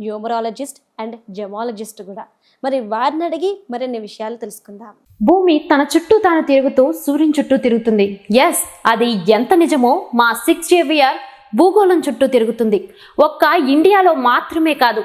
Numerologist and gemmologist కూడా. మరి వారిని అడిగి మరిన్ని విషయాలు తెలుసుకుందాం. భూమి తన చుట్టూ తాను తిరుగుతూ సూర్యుని చుట్టూ తిరుగుతుంది. ఎస్ అది ఎంత నిజమో మా సిక్స్ జేవియర్ భూగోళం చుట్టూ తిరుగుతుంది. ఒక్క ఇండియాలో మాత్రమే కాదు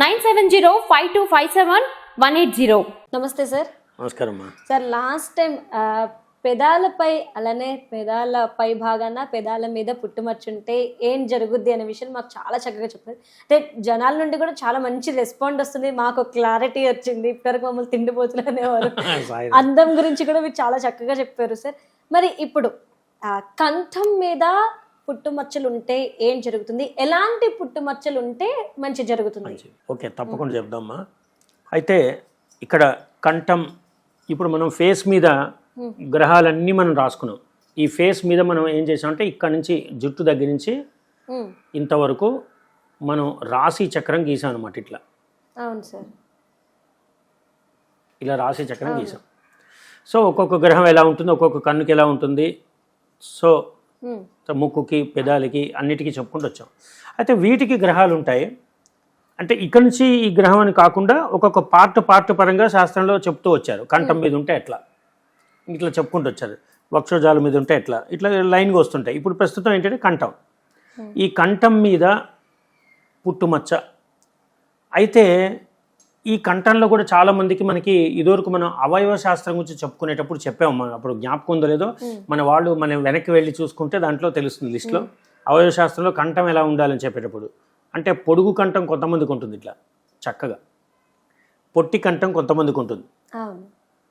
nine seven zero five two five seven one eight zero. నమస్తే సార్. నమస్కారం సార్ లాస్ట్ టైం పెదాలపై అలానే పెదాల పై భాగాన పెదాల మీద పుట్టుమర్చుంటే ఏం జరుగుద్ది అనే విషయం మాకు చాలా చక్కగా చెప్పారు. అంటే జనాల నుండి కూడా చాలా మంచి రెస్పాండ్ వస్తుంది మాకు క్లారిటీ వచ్చింది ఇప్పటివరకు మమ్మల్ని తిండిపోతులు అనేవారు అందం గురించి కూడా మీరు చాలా చక్కగా చెప్పారు సార్. మరి ఇప్పుడు కంఠం మీద పుట్టుమచ్చలు ఉంటే ఏం జరుగుతుంది? ఎలాంటి పుట్టుమచ్చలు ఉంటే మంచి జరుగుతుంది? ఓకే తప్పకుండా చెప్దామా? అయితే ఇక్కడ కంఠం ఇప్పుడు మనం ఫేస్ మీద గ్రహాలన్నీ మనం రాసుకున్నాం. ఈ ఫేస్ మీద మనం ఏం చేసామంటే ఇక్కడ నుంచి జుట్టు దగ్గర నుంచి ఇంతవరకు మనం రాశి చక్రం గీసాం అనమాట ఇట్లా. అవును సార్. ఇలా రాశి చక్రం గీసాం. సో ఒక్కొక్క గ్రహం ఎలా ఉంటుంది? ఒక్కొక్క కన్నుకి ఎలా ఉంటుంది? సో ముక్కుకి పెదాలకి అన్నిటికీ చెప్పుకుంటూ వచ్చాం. అయితే వీటికి గ్రహాలు ఉంటాయి అంటే ఇక్కడ నుంచి ఈ గ్రహం అని కాకుండా ఒక్కొక్క పార్ట్ పార్ట్ పరంగా శాస్త్రంలో చెప్తూ వచ్చారు. కంఠం మీద ఉంటే ఎట్లా? ఇట్లా చెప్పుకుంటూ వచ్చారు. వక్షోజాల మీద ఉంటే ఎట్లా? ఇట్లా లైన్గా వస్తుంటాయి. ఇప్పుడు ప్రస్తుతం ఏంటంటే కంఠం. ఈ కంఠం మీద పుట్టుమచ్చ. అయితే ఈ కంఠంలో కూడా చాలా మందికి మనకి ఇదివరకు మనం అవయవ శాస్త్రం గురించి చెప్పుకునేటప్పుడు చెప్పాము. మనం అప్పుడు జ్ఞాపకం ఉందో లేదో మన వాళ్ళు మనం వెనక్కి వెళ్ళి చూసుకుంటే దాంట్లో తెలుస్తుంది లిస్ట్లో. అవయవ శాస్త్రంలో కంఠం ఎలా ఉండాలని చెప్పేటప్పుడు. అంటే పొడుగు కంఠం కొంతమందికి ఉంటుంది ఇట్లా చక్కగా. పొట్టి కంఠం కొంతమందికి ఉంటుంది.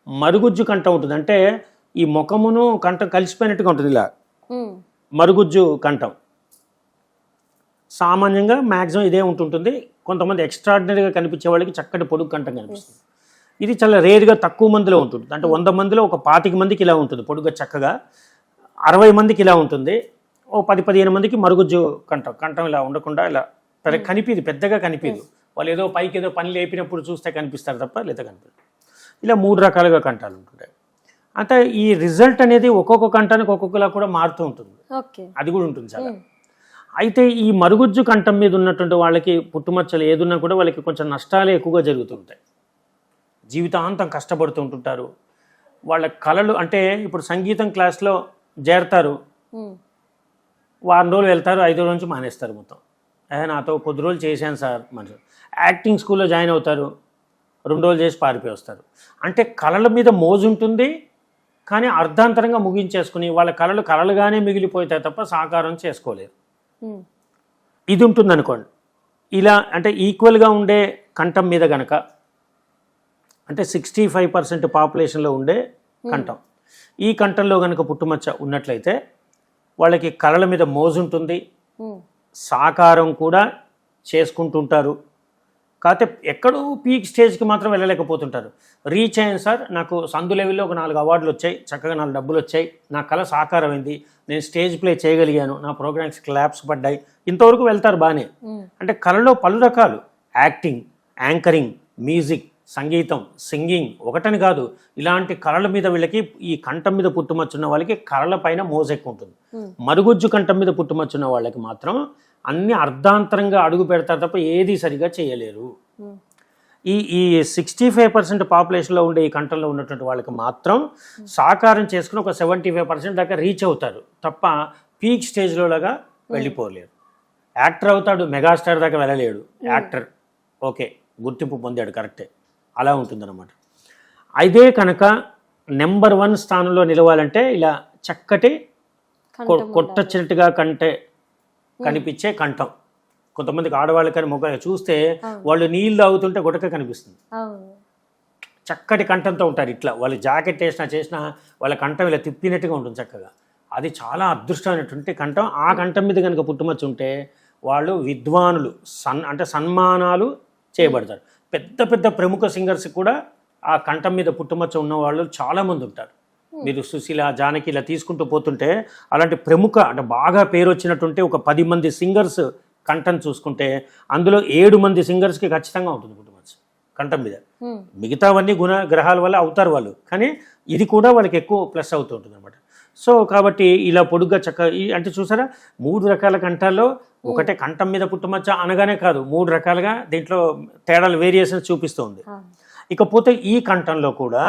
మరుగుజ్జు కంఠం ఉంటుంది. అంటే ఈ ముఖమును కంఠం కలిసిపోయినట్టుగా ఉంటుంది ఇలా. మరుగుజ్జు కంఠం. సామాన్యంగా మ్యాక్సిమం ఇదే ఉంటుంటుంది. కొంతమంది ఎక్స్ట్రాడినరీగా కనిపించే వాళ్ళకి చక్కటి పొడుగు కంఠం కనిపిస్తుంది. ఇది చాలా రేర్గా తక్కువ మందిలో ఉంటుంది. అంటే వంద మందిలో ఒక పాతిక మందికి ఇలా ఉంటుంది పొడుగ్గా చక్కగా. అరవై మందికి ఇలా ఉంటుంది. ఓ పది పదిహేను మందికి మరుగుజ్జు కంఠం. కంఠం ఇలా ఉండకుండా ఇలా పెద్ద కనిపిది పెద్దగా కనిపిదు. వాళ్ళు ఏదో పైకి ఏదో పని లేపినప్పుడు చూస్తే కనిపిస్తారు తప్ప లేదా కనిపించదు ఇలా మూడు రకాలుగా కంఠాలు ఉంటుంటాయి. అంటే ఈ రిజల్ట్ అనేది ఒక్కొక్క కంఠానికి ఒక్కొక్కలా కూడా మారుతూ ఉంటుంది. అది కూడా ఉంటుంది చాలా. అయితే ఈ మరుగుజ్జు కంఠం మీద ఉన్నటువంటి వాళ్ళకి పుట్టుమచ్చలు ఏదున్నా కూడా వాళ్ళకి కొంచెం నష్టాలే ఎక్కువగా జరుగుతుంటాయి. జీవితాంతం కష్టపడుతూ ఉంటుంటారు. వాళ్ళ కళలు అంటే ఇప్పుడు సంగీతం క్లాస్లో చేరతారు. వారం రోజులు వెళ్తారు ఐదో రోజు నుంచి మానేస్తారు మొత్తం. ఏ నాతో కొద్ది రోజులు చేశాను సార్ మనిషి యాక్టింగ్ స్కూల్లో జాయిన్ అవుతారు రెండు రోజులు చేసి పారిపోయి వస్తారు అంటే కళల మీద మోజు ఉంటుంది కానీ అర్ధాంతరంగా ముగించేసుకుని వాళ్ళ కళలు కళలుగానే మిగిలిపోతాయి తప్ప సాకారం చేసుకోలేరు. ఇది ఉంటుంది అనుకోండి ఇలా అంటే ఈక్వల్గా ఉండే కంఠం మీద గనక అంటే సిక్స్టీ ఫైవ్ పర్సెంట్ పాపులేషన్లో ఉండే కంఠం. ఈ కంఠంలో గనక పుట్టుమచ్చ ఉన్నట్లయితే వాళ్ళకి కళల మీద మోజు ఉంటుంది సాకారం కూడా చేసుకుంటుంటారు. కాకపోతే ఎక్కడో పీక్ స్టేజ్కి మాత్రం వెళ్ళలేకపోతుంటారు. రీచ్ అయ్యాను సార్ నాకు సందు లెవెల్లో ఒక నాలుగు అవార్డులు వచ్చాయి. చక్కగా నాలుగు డబ్బులు వచ్చాయి. నా కళ సాకారమైంది. నేను స్టేజ్ ప్లే చేయగలిగాను. నా ప్రోగ్రామ్స్ క్లాప్స్ పడ్డాయి. ఇంతవరకు వెళ్తారు బాగానే. అంటే కళలో పలు రకాలు. యాక్టింగ్ యాంకరింగ్ మ్యూజిక్ సంగీతం సింగింగ్ ఒకటని కాదు. ఇలాంటి కళల మీద వీళ్ళకి ఈ కంఠం మీద పుట్టుమచ్చున్న వాళ్ళకి కళల పైన మోజు ఎక్కువ ఉంటుంది మరుగుజ్జు కంఠం మీద పుట్టుమచ్చున్న వాళ్ళకి మాత్రం అన్ని అర్ధాంతరంగా అడుగు పెడతారు తప్ప ఏది సరిగా చేయలేరు. ఈ ఈ సిక్స్టీ ఫైవ్ పర్సెంట్ పాపులేషన్లో ఉండే ఈ కంఠంలో ఉన్నటువంటి వాళ్ళకి మాత్రం సాకారం చేసుకుని ఒక సెవెంటీ ఫైవ్ పర్సెంట్ దాకా రీచ్ అవుతారు. తప్ప పీక్ స్టేజ్లో లాగా వెళ్ళిపోలేరు. యాక్టర్ అవుతాడు మెగాస్టార్ దాకా వెళ్ళలేడు. యాక్టర్ ఓకే గుర్తింపు పొందాడు కరెక్టే అలా ఉంటుందన్నమాట. అదే కనుక నెంబర్ వన్ స్థానంలో నిలవాలంటే ఇలా చక్కటి కొట్టొచ్చినట్టుగా కంటే కనిపించే కంఠం. కొంతమందికి ఆడవాళ్ళకని మొగ చూస్తే వాళ్ళు నీళ్ళు తాగుతుంటే గుటక కనిపిస్తుంది. చక్కటి కంఠంతో ఉంటారు ఇట్లా. వాళ్ళు జాకెట్ వేసినా చేసినా వాళ్ళ కంఠం ఇలా తిప్పినట్టుగా ఉంటుంది చక్కగా. అది చాలా అదృష్టమైనటువంటి కంఠం. ఆ కంఠం మీద కనుక పుట్టుమచ్చ ఉంటే వాళ్ళు విద్వానులు సన్ అంటే సన్మానాలు చేయబడతారు. పెద్ద పెద్ద ప్రముఖ సింగర్స్ కూడా ఆ కంఠం మీద పుట్టుమచ్చ ఉన్న వాళ్ళు చాలామంది ఉంటారు. మీరు సుశీల జానకి ఇలా తీసుకుంటూ పోతుంటే అలాంటి ప్రముఖ అంటే బాగా పేరు వచ్చినటువంటి ఒక పది మంది సింగర్స్ కంఠం చూసుకుంటే అందులో ఏడు మంది సింగర్స్కి ఖచ్చితంగా ఉంటుంది పుట్టుమచ్చ కంఠం మీద. మిగతావన్నీ గుణ గ్రహాల వల్ల అవుతారు వాళ్ళు. కానీ ఇది కూడా వాళ్ళకి ఎక్కువ ప్లస్ అవుతూ ఉంటుంది అనమాట సో కాబట్టి ఇలా పొడుగ్గా చక్క అంటే చూసారా? మూడు రకాల కంఠాల్లో ఒకటే కంఠం మీద పుట్టుమచ్చ అనగానే కాదు మూడు రకాలుగా దీంట్లో తేడాలు వేరియేషన్స్ చూపిస్తూ ఉంది. అవును. ఇకపోతే ఈ కంఠంలో కూడా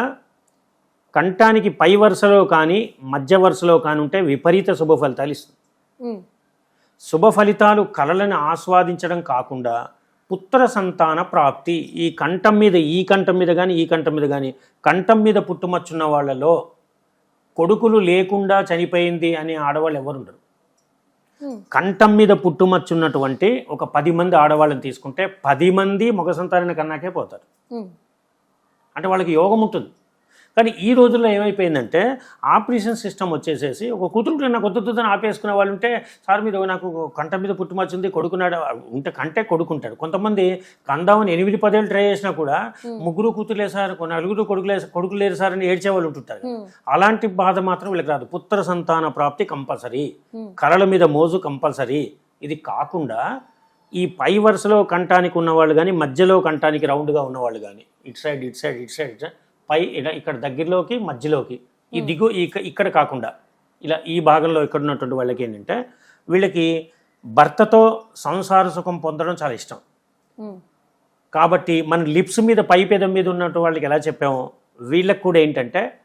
కంఠానికి పై వరుసలో కానీ మధ్య వరుసలో కానీ ఉంటే విపరీత శుభ ఫలితాలు ఇస్తుంది. శుభ ఫలితాలు కళలను ఆస్వాదించడం కాకుండా పుత్ర సంతాన ప్రాప్తి ఈ కంఠం మీద ఈ కంఠం మీద కానీ ఈ కంఠం మీద కానీ కంఠం మీద పుట్టుమచ్చున్న వాళ్ళలో కొడుకులు లేకుండా చనిపోయింది అనే ఆడవాళ్ళు ఎవరు ఉండరు ఉమ్, కంఠం మీద పుట్టుమచ్చున్నటువంటి ఒక పది మంది ఆడవాళ్ళని తీసుకుంటే పది మంది మగ సంతానాన్ని కన్నాకే పోతారు. అంటే వాళ్ళకి యోగం ఉంటుంది. కానీ ఈ రోజుల్లో ఏమైపోయిందంటే ఆపరేషన్ సిస్టమ్ వచ్చేసేసి ఒక కూతురు నాకు వద్దుతుందని ఆపేసుకునే వాళ్ళు ఉంటే సార్ మీరు నాకు కంట మీద పుట్టుమచ్చింది కొడుకున్నాడు. ఉంటే కంటే కొడుకుంటాడు కొంతమంది కందామని ఎనిమిది పదేళ్ళు ట్రై చేసినా కూడా ముగ్గురు కూతురులే సార్ నలుగురు కొడుకులే కొడుకులు లేరు సార్ అని ఏడ్చే వాళ్ళు ఉంటుంటారు అలాంటి బాధ మాత్రం వీళ్ళకి రాదు. పుత్ర సంతాన ప్రాప్తి కంపల్సరీ. కళల మీద మోజు కంపల్సరీ. ఇది కాకుండా ఈ పై వరుసలో కంఠానికి ఉన్నవాళ్ళు కానీ మధ్యలో కంఠానికి రౌండ్గా ఉన్నవాళ్ళు కానీ ఇటు సైడ్ ఇటు సైడ్ ఇటు సైడ్ ఇటు సైడ్ పై ఇక్కడ దగ్గరలోకి మధ్యలోకి. ఈ దిగు ఇక- ఇక్కడ కాకుండా. ఇలా ఈ భాగంలో ఇక్కడ ఉన్నటువంటి వాళ్ళకి ఏంటంటే వీళ్ళకి భర్తతో సంసార సుఖం పొందడం చాలా ఇష్టం. కాబట్టి మన లిప్స్ మీద పై పెదం మీద ఉన్నట్టు వాళ్ళకి ఎలా చెప్పామో వీళ్ళకి కూడా ఏంటంటే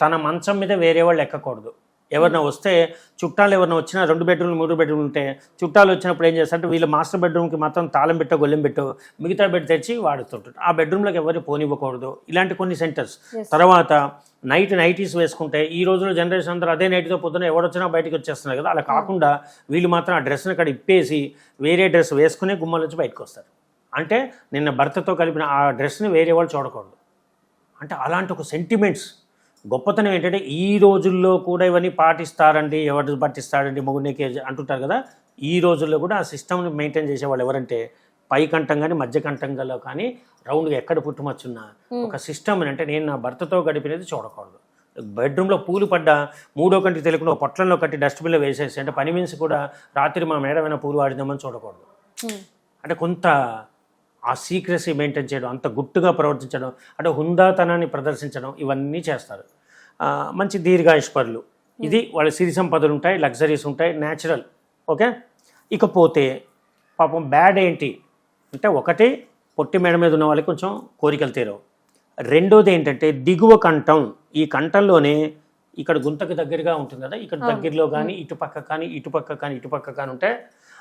తన మంచం మీద వేరే వాళ్ళు ఎక్కకూడదు. ఎవరైనా వస్తే చుట్టాలు ఎవరైనా వచ్చినా రెండు బెడ్రూమ్లు మూడు బెడ్రూమ్లు ఉంటే చుట్టాలు వచ్చినప్పుడు ఏం చేస్తారంటే వీళ్ళ మాస్టర్ బెడ్రూమ్కి మాత్రం తాళం పెట్టో గొల్లెం పెట్టో మిగతా బెడ్ తెచ్చి వాడుతుంటారు. ఆ బెడ్రూమ్లోకి ఎవరు పోనివ్వకూడదు. ఇలాంటి కొన్ని సెంటర్స్. తర్వాత నైట్ నైటీస్ వేసుకుంటే ఈ రోజుల్లో జనరేషన్ అందరూ అదే నైట్తో పొద్దున ఎవడొచ్చినా బయటకు వచ్చేస్తున్నారు కదా అలా కాకుండా వీళ్ళు మాత్రం ఆ డ్రెస్ని అక్కడ ఇప్పేసి వేరే డ్రెస్ వేసుకుని గుమ్మల నుంచి బయటకు వస్తారు. అంటే నిన్న భర్తతో కలిపిన ఆ డ్రెస్ని వేరే వాళ్ళు చూడకూడదు. అంటే అలాంటి ఒక సెంటిమెంట్స్ గొప్పతనం ఏంటంటే ఈ రోజుల్లో కూడా ఇవన్నీ పాటిస్తారండి ఎవరు పాటిస్తాడండి మొగుడికి అంటుంటారు కదా. ఈ రోజుల్లో కూడా ఆ సిస్టమ్ని మెయింటైన్ చేసేవాళ్ళు ఎవరంటే పై కంఠం కానీ మధ్య కంఠంలో కానీ రౌండ్గా ఎక్కడ పుట్టుమచ్చున్నా ఒక సిస్టమ్ అంటే నేను నా భర్తతో గడిపినది చూడకూడదు. బెడ్రూమ్లో పూలు పడ్డ మూడో కంటికి తెలియకుండా పొట్లంలో కట్టి డస్ట్బిన్లో వేసేసి అంటే పని మనిషి కూడా రాత్రి మా మేడమైనా పూలు వాడిదామని చూడకూడదు. అంటే కొంత ఆ సీక్రసీ మెయింటైన్ చేయడం అంత గుట్టుగా ప్రవర్తించడం అంటే హుందాతనాన్ని ప్రదర్శించడం ఇవన్నీ చేస్తారు. మంచి దీర్ఘాయుష్పరులు. ఇది వాళ్ళ సిరి సంపదలు ఉంటాయి లగ్జరీస్ ఉంటాయి న్యాచురల్ ఓకే? ఇకపోతే పాపం బ్యాడ్ ఏంటి? అంటే ఒకటి పొట్టి మేడ మీద ఉన్న వాళ్ళకి కొంచెం కోరికలు తీరవు. రెండోది ఏంటంటే దిగువ కంఠం. ఈ కంఠంలోనే ఇక్కడ గుంతకు దగ్గరగా ఉంటుంది కదా ఇక్కడ దగ్గరలో కానీ ఇటుపక్క కానీ ఇటుపక్క కానీ ఇటుపక్క కానీ ఉంటే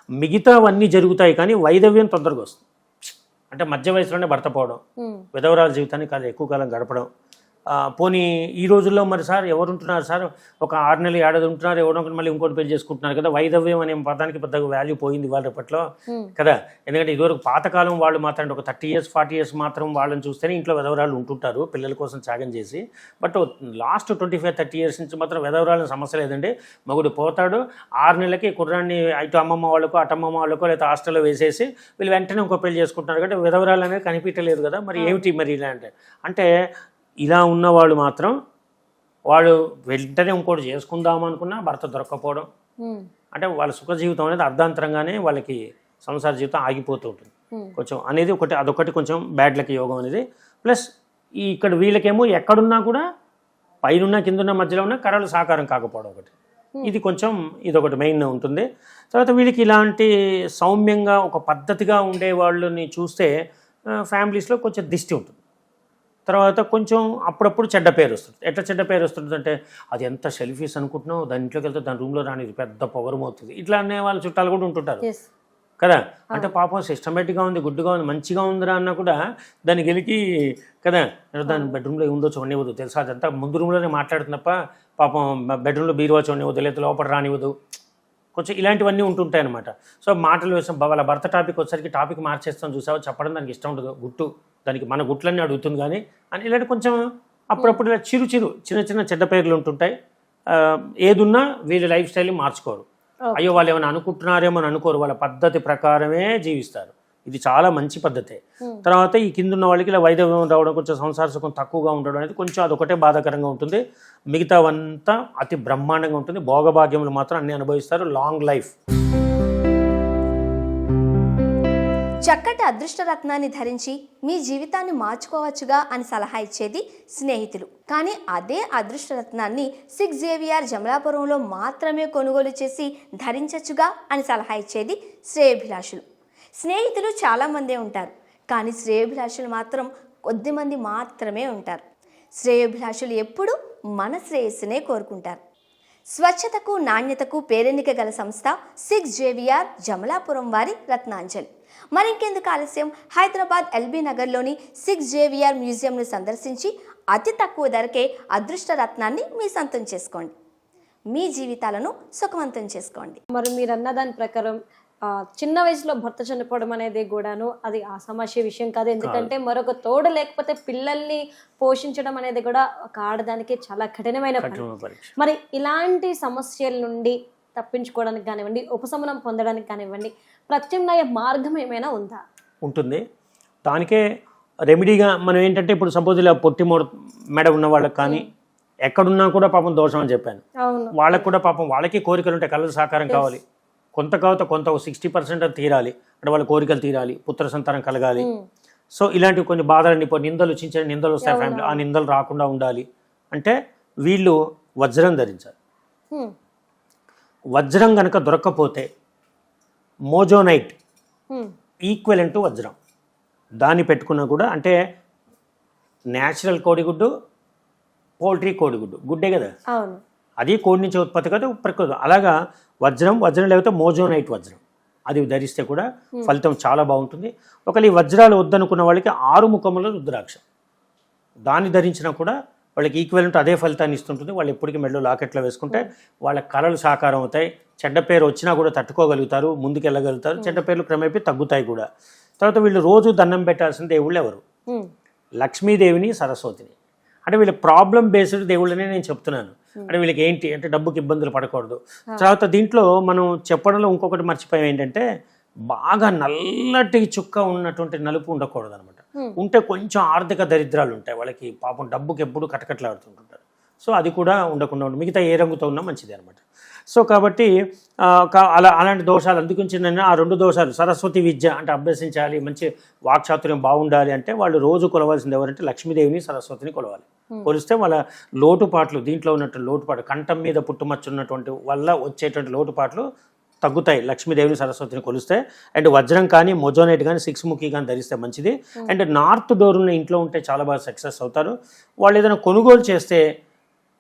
మిగతావన్నీ జరుగుతాయి కానీ వైదవ్యం తొందరగా వస్తుంది. అంటే మధ్య వయసులోనే భర్త పోవడం. ఉమ్, విధవరాల జీవితాన్ని కాదు ఎక్కువ కాలం గడపడం. పోనీ ఈ రోజుల్లో మరి సార్ ఎవరు ఉంటున్నారు సార్? ఒక ఆరు నెలలు ఏడాది ఉంటున్నారు ఎవరో ఒకరు మళ్ళీ ఇంకోటి పెళ్ళి చేసుకుంటున్నారు కదా. వైదవ్యం అనే పదానికి పెద్దగా వాల్యూ పోయింది వాళ్ళ రేపట్లో కదా. ఎందుకంటే ఇదివరకు పాతకాలం వాళ్ళు మాత్రం ఒక థర్టీ ఇయర్స్ ఫార్టీ ఇయర్స్ మాత్రం వాళ్ళని చూస్తేనే ఇంట్లో విధవరాలు ఉంటుంటారు పిల్లల కోసం త్యాగం చేసి. But last twenty five thirty years నుంచి మాత్రం విధవరాలని సమస్య లేదండి. మగుడు పోతాడు ఆరు నెలలకి కుర్రాన్ని ఇటు అమ్మమ్మ వాళ్ళకో అటు అమ్మమ్మ వాళ్ళకో లేదా హాస్టల్లో వేసేసి వీళ్ళు వెంటనే ఇంకో పెళ్ళి చేసుకుంటున్నారు. అంటే విధవరాలు అనేది కనిపించలేదు కదా. మరి ఏమిటి మరి ఇలా అంటే? అంటే ఇలా ఉన్నవాళ్ళు మాత్రం వాళ్ళు వెంటనే ఇంకోటి చేసుకుందాం అనుకున్నా భర్త దొరక్కపోవడం. అంటే వాళ్ళ సుఖ జీవితం అనేది అర్ధాంతరంగానే వాళ్ళకి సంసార జీవితం ఆగిపోతూ ఉంటుంది. కొంచెం అనేది ఒకటి అదొకటి కొంచెం బ్యాడ్ లక్ యోగం అనేది. ప్లస్ ఈ ఇక్కడ వీళ్ళకేమో ఎక్కడున్నా కూడా పైనున్న కిందున్న మధ్యలో ఉన్న కళలు సాకారం కాకపోవడం ఒకటి. ఇది కొంచెం ఇది ఒకటి మెయిన్ ఉంటుంది. తర్వాత వీళ్ళకి ఇలాంటి సౌమ్యంగా ఒక పద్ధతిగా ఉండే వాళ్ళని చూస్తే ఫ్యామిలీస్లో కొంచెం దిష్టి ఉంటుంది. తర్వాత కొంచెం అప్పుడప్పుడు చెడ్డ పేరు వస్తుంది. ఎట్లా చెడ్డ పేరు వస్తుంది అంటే అది ఎంత సెల్ఫీస్ అనుకుంటున్నావు? దాని ఇంట్లోకి వెళ్తే దాని రూమ్లో రాని పెద్ద పవర్ అవుతుంది ఇట్లా అనే వాళ్ళ చుట్టాలు కూడా ఉంటుంటారు. కదా? అంటే పాపం సిస్టమేటిక్గా ఉంది గుడ్డుగా ఉంది మంచిగా ఉందిరా అన్నా కూడా దాన్ని గెలికి కదా? దాని బెడ్రూమ్లో ఉందో చూడనివ్వదు. తెలుసా అదంతా? ముందు రూమ్లోనే మాట్లాడుతున్నప్ప పాపం బెడ్రూమ్లో బీరువా చూడనివ్వదు లేదా లోపల రానివ్వదు. కొంచెం ఇలాంటివన్నీ ఉంటుంటాయి అనమాట సో మాటలు వేసాం వాళ్ళ భర్త టాపిక్ వచ్చేసరికి టాపిక్ మార్చేస్తాం చూసావు? చెప్పడం దానికి ఇష్టం ఉండదు. గుట్టు దానికి మన గుట్లన్నీ అడుగుతుంది కానీ అని ఇలాంటి కొంచెం అప్పుడప్పుడు ఇలా చిరు చిరు చిన్న చిన్న చెడ్డ పేర్లు ఉంటుంటాయి. ఏదున్నా వీళ్ళ లైఫ్ స్టైల్ని మార్చుకోరు. అయ్యో వాళ్ళు ఏమైనా అనుకుంటున్నారేమో అని అనుకోరు. వాళ్ళ పద్ధతి ప్రకారమే జీవిస్తారు. ఇది చాలా మంచి పద్ధతే. తర్వాత ఈ కింద ఉన్న వాళ్ళకి ఇలా వైద్యం రావడం కొంచెం సంసార సుఖం తక్కువగా ఉండడం అనేది కొంచెం అదొకటే బాధాకరంగా ఉంటుంది. మిగతావంతా అతి బ్రహ్మాండంగా ఉంటుంది. భోగభాగ్యములు మాత్రం అన్ని అనుభవిస్తారు. లాంగ్ లైఫ్ చక్కటి అదృష్టరత్నాన్ని ధరించి మీ జీవితాన్ని మార్చుకోవచ్చుగా అని సలహా ఇచ్చేది స్నేహితులు. కానీ అదే అదృష్టరత్నాన్ని సిక్స్ జేవిఆర్ జమలాపురంలో మాత్రమే కొనుగోలు చేసి ధరించచ్చుగా అని సలహా ఇచ్చేది శ్రేయభిలాషులు. స్నేహితులు చాలామందే ఉంటారు కానీ శ్రేయభిలాషులు మాత్రం కొద్దిమంది మాత్రమే ఉంటారు. శ్రేయోభిలాషులు ఎప్పుడూ మన శ్రేయస్సునే కోరుకుంటారు. స్వచ్ఛతకు నాణ్యతకు పేరెన్నిక గల సంస్థ సిక్స్ జేవిఆర్ జమలాపురం వారి రత్నాంజలి. మరింకెందుకు ఆలస్యం? హైదరాబాద్ ఎల్బీ నగర్లోని సిక్స్ జేవిఆర్ మ్యూజియంను సందర్శించి అతి తక్కువ ధరకే అదృష్ట రత్నాన్ని మీ సొంతం చేసుకోండి. మీ జీవితాలను సుఖవంతం చేసుకోండి. మరి మీరు అన్న దాని ప్రకారం చిన్న వయసులో భర్త చనిపోవడం అనేది కూడాను అది అసమస్య విషయం కాదు. ఎందుకంటే మరొక తోడు లేకపోతే పిల్లల్ని పోషించడం అనేది కూడా ఒక ఆడదానికి చాలా కఠినమైన పని. మరి ఇలాంటి సమస్యల నుండి తప్పించుకోవడానికి కానివ్వండి ఉపశమనం పొందడానికి కానివ్వండి ప్రత్యామ్నాయ మార్గం ఏమైనా ఉందా? ఉంటుంది. దానికే రెమెడీగా మనం ఏంటంటే ఇప్పుడు సపోజ్ ఇలా పొట్టి మొడ మెడ ఉన్న వాళ్ళకి కానీ ఎక్కడున్నా కూడా పాపం దోషం అని చెప్పాను. వాళ్ళకి కూడా పాపం వాళ్ళకి కోరికలు ఉంటాయి కళ్ళ సాకారం కావాలి. కొంత కావత కొంత సిక్స్టీ పర్సెంట్ తీరాలి. అంటే వాళ్ళ కోరికలు తీరాలి. పుత్ర సంతానం కలగాలి. సో ఇలాంటివి కొన్ని బాధలన్నీ ఇప్పుడు నిందలు చిన్న నిందలు వస్తాయి ఫ్యామిలీ ఆ నిందలు రాకుండా ఉండాలి. అంటే వీళ్ళు వజ్రం ధరించాలి. వజ్రం కనుక దొరక్కపోతే మోజోనైట్ హ్మ్. ఈక్వెలెంట్ టు వజ్రం. దాన్ని పెట్టుకున్నా కూడా అంటే న్యాచురల్ కోడిగుడ్డు పోల్ట్రీ కోడిగుడ్డు. గుడ్డే కదా? అవును. అది కోడి నుంచి ఉత్పత్తి కాదు ప్రకృతి. అలాగా వజ్రం వజ్రం లేకపోతే మోజోనైట్ వజ్రం. అది ధరిస్తే కూడా ఫలితం చాలా బాగుంటుంది. ఒకవేళ ఈ వజ్రాలు వద్దనుకున్న వాళ్ళకి ఆరు ముఖముల రుద్రాక్ష. దాన్ని ధరించినా కూడా వాళ్ళకి ఈక్వెలెంట్ అదే ఫలితాన్ని ఇస్తుంటుంది. వాళ్ళు ఎప్పటికీ మెడలో లాకెట్లో వేసుకుంటే వాళ్ళ కళలు సాకారం అవుతాయి. చెడ్డ పేరు వచ్చినా కూడా తట్టుకోగలుగుతారు ముందుకెళ్ళగలుగుతారు. చెడ్డ పేర్లు క్రమేపీ తగ్గుతాయి కూడా. తర్వాత వీళ్ళు రోజు దండం పెట్టాల్సిన దేవుళ్ళు ఎవరు. లక్ష్మీదేవిని సరస్వతిని. అంటే వీళ్ళ ప్రాబ్లం బేస్డ్ దేవుళ్ళనే నేను చెప్తున్నాను. అంటే వీళ్ళకి ఏంటి? అంటే డబ్బుకి ఇబ్బందులు పడకూడదు. తర్వాత దీంట్లో మనం చెప్పడంలో ఇంకొకటి మర్చిపోయాం ఏంటంటే బాగా నల్లటి చుక్క ఉన్నటువంటి నలుపు ఉండకూడదు అనమాట ఉంటే కొంచెం ఆర్థిక దరిద్రాలు ఉంటాయి. వాళ్ళకి పాపం డబ్బుకి ఎప్పుడు కటకట్లాడుతుంటుంటారు. సో అది కూడా ఉండకుండా ఉంటుంది మిగతా ఏ రంగుతో ఉన్నా మంచిది అనమాట సో కాబట్టి అలా అలాంటి దోషాలు అందుగురించి నేను ఆ రెండు దోషాలు సరస్వతి విద్య అంటే అభ్యసించాలి మంచి వాక్చాతుర్యం బాగుండాలి అంటే వాళ్ళు రోజు కొలవాల్సింది ఎవరంటే లక్ష్మీదేవిని సరస్వతిని కొలవాలి. కొలిస్తే వాళ్ళ లోటుపాట్లు దీంట్లో ఉన్నటువంటి లోటుపాట్లు కంఠం మీద పుట్టుమచ్చు ఉన్నటువంటి వల్ల వచ్చేటువంటి లోటుపాట్లు తగ్గుతాయి. లక్ష్మీదేవిని సరస్వతిని కొలిస్తే అండ్ వజ్రం కానీ మొజోనైట్ కానీ సిక్స్ ముఖి కానీ ధరిస్తే మంచిది. అండ్ నార్త్ డోర్ ఉన్న ఇంట్లో ఉంటే చాలా బాగా సక్సెస్ అవుతారు. వాళ్ళు ఏదైనా కొనుగోలు చేస్తే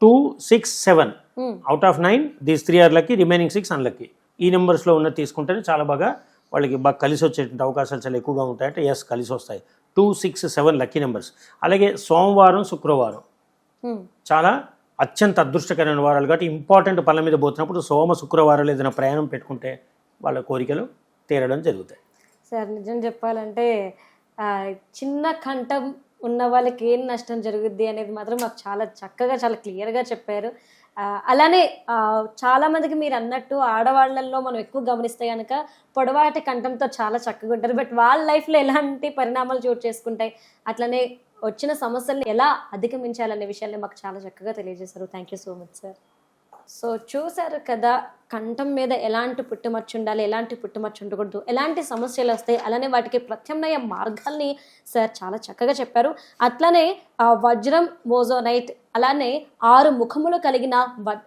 two six seven Hmm. Out of nine these three are lucky remaining six unlucky ఈ నెంబర్స్లో ఉన్న తీసుకుంటేనే చాలా బాగా వాళ్ళకి బాగా కలిసి వచ్చేటువంటి అవకాశాలు చాలా ఎక్కువగా ఉంటాయంటే ఎస్ కలిసి వస్తాయి. Two six seven lucky numbers అలాగే సోమవారం శుక్రవారం. హ్మ్. చాలా అత్యంత అదృష్టకరమైన వారాలు కాబట్టి ఇంపార్టెంట్ పనుల మీద పోతున్నప్పుడు సోమ శుక్రవారాలు ఏదైనా ప్రయాణం పెట్టుకుంటే వాళ్ళ కోరికలు తీరడం జరుగుతాయి. సార్ నిజం చెప్పాలంటే చిన్న కంఠం ఉన్న వాళ్ళకి ఏం నష్టం జరుగుద్ది అనేది మాత్రం మాకు చాలా చక్కగా చాలా క్లియర్గా చెప్పారు. అలానే చాలా మందికి మీరు అన్నట్టు ఆడవాళ్ళల్లో మనం ఎక్కువ గమనిస్తే కనుక పొడవాటి కంఠంతో చాలా చక్కగా ఉంటారు. బట్ వాళ్ళ లైఫ్లో ఎలాంటి పరిణామాలు చోటు చేసుకుంటాయి? అట్లనే వచ్చిన సమస్యలను ఎలా అధిగమించాలనే విషయాన్ని మాకు చాలా చక్కగా తెలియజేశారు. Thank you so much sir. So చూసారు కదా కంఠం మీద ఎలాంటి పుట్టుమచ్చు ఉండాలి ఎలాంటి పుట్టుమచ్చు ఉండకూడదు ఎలాంటి సమస్యలు వస్తాయి అలానే వాటికి ప్రత్యామ్నాయ మార్గాల్ని సార్ చాలా చక్కగా చెప్పారు. అట్లానే ఆ, వజ్రం మోజోనైట్ అలానే ఆరు ముఖములు కలిగిన వ-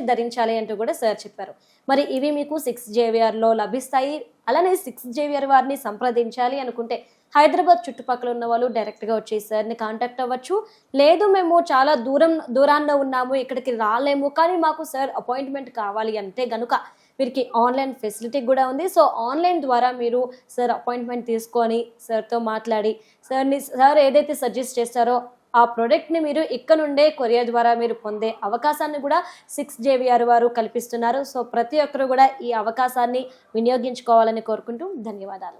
ధరించాలి అంటూ కూడా సార్ చెప్పారు. మరి ఇవి మీకు సిక్స్ జేవిఆర్లో లభిస్తాయి అలానే సిక్స్ జేవిఆర్ వారిని సంప్రదించాలి అనుకుంటే హైదరాబాద్ చుట్టుపక్కల ఉన్న వాళ్ళు డైరెక్ట్గా వచ్చి సార్ని కాంటాక్ట్ అవ్వచ్చు. లేదు మేము చాలా దూరం దూరాన్న ఉన్నాము ఇక్కడికి రాలేము. కానీ మాకు సార్ అపాయింట్మెంట్ కావాలి అంటే గనుక వీరికి ఆన్లైన్ ఫెసిలిటీ కూడా ఉంది. సో ఆన్లైన్ ద్వారా మీరు సార్ అపాయింట్మెంట్ తీసుకొని సార్తో మాట్లాడి సార్ని సార్ ఏదైతే సజెస్ట్ చేస్తారో ఆ ప్రోడక్ట్ని మీరు ఇక్కడ నుండే కొరియర్ ద్వారా మీరు పొందే అవకాశాన్ని కూడా సిక్స్ జేవిఆర్ వారు కల్పిస్తున్నారు. సో ప్రతి ఒక్కరు కూడా ఈ అవకాశాన్ని వినియోగించుకోవాలని కోరుకుంటూ ధన్యవాదాలు.